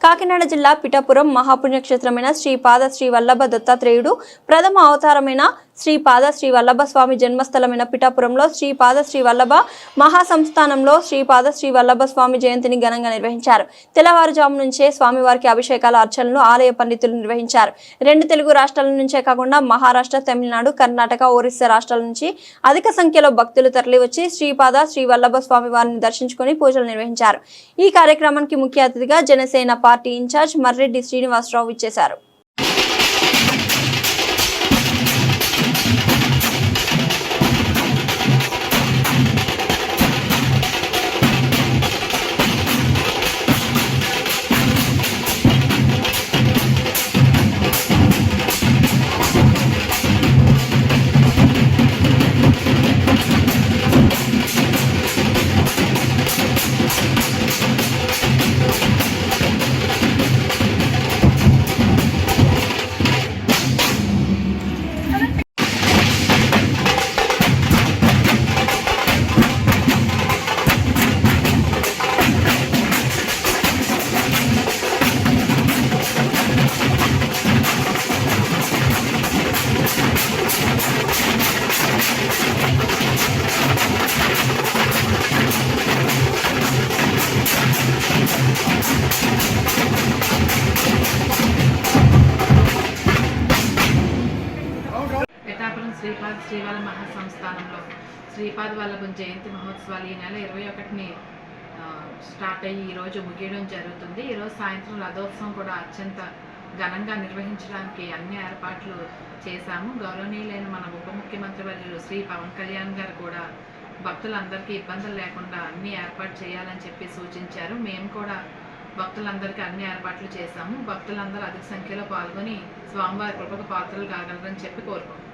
కాకినాడ జిల్లా పిఠాపురం మహాపుణ్యక్షేత్రమైన శ్రీ పాద శ్రీ వల్లభ దత్తాత్రేయుడు ప్రథమ అవతారమైన శ్రీ పాద శ్రీ వల్లభ స్వామి జన్మస్థలమైన పిఠాపురంలో శ్రీ పాద శ్రీ వల్లభ మహాసంస్థానంలో శ్రీ పాద శ్రీ వల్లభ స్వామి జయంతిని ఘనంగా నిర్వహించారు. తెల్లవారుజాము నుంచే స్వామివారికి అభిషేకాల అర్చనలు ఆలయ పండితులు నిర్వహించారు. రెండు తెలుగు రాష్ట్రాల నుంచే కాకుండా మహారాష్ట్ర తమిళనాడు కర్ణాటక ఒరిస్సా రాష్ట్రాల నుంచి అధిక సంఖ్యలో భక్తులు తరలివచ్చి శ్రీపాద శ్రీ వల్లభ స్వామి వారిని దర్శించుకొని పూజలు నిర్వహించారు. ఈ కార్యక్రమానికి ముఖ్య అతిథిగా జనసేన పార్టీ ఇన్ఛార్జ్ మర్రెడ్డి శ్రీనివాసరావు ఇచ్చేశారు పిఠాపురం శ్రీపాద్ శ్రీవాల మహాసంస్థానంలో శ్రీపాద్ వల్లభం జయంతి మహోత్సవాలు ఈ నెల ఇరవై ఒకటిని స్టార్ట్ అయ్యి ఈరోజు ముగియడం జరుగుతుంది. ఈరోజు సాయంత్రం రథోత్సవం కూడా అత్యంత ఘనంగా నిర్వహించడానికి అన్ని ఏర్పాట్లు చేశాము. గౌరవనీయులైన మన ఉప ముఖ్యమంత్రి వర్యులు శ్రీ పవన్ కళ్యాణ్ గారు కూడా భక్తులందరికీ ఇబ్బందులు లేకుండా అన్ని ఏర్పాటు చేయాలని చెప్పి సూచించారు. మేము కూడా భక్తులందరికీ అన్ని ఏర్పాట్లు చేశాము. భక్తులందరూ అధిక సంఖ్యలో పాల్గొని స్వామివారి కృపకు పాత్రలు కాగలరని చెప్పి కోరుకుంటున్నాం.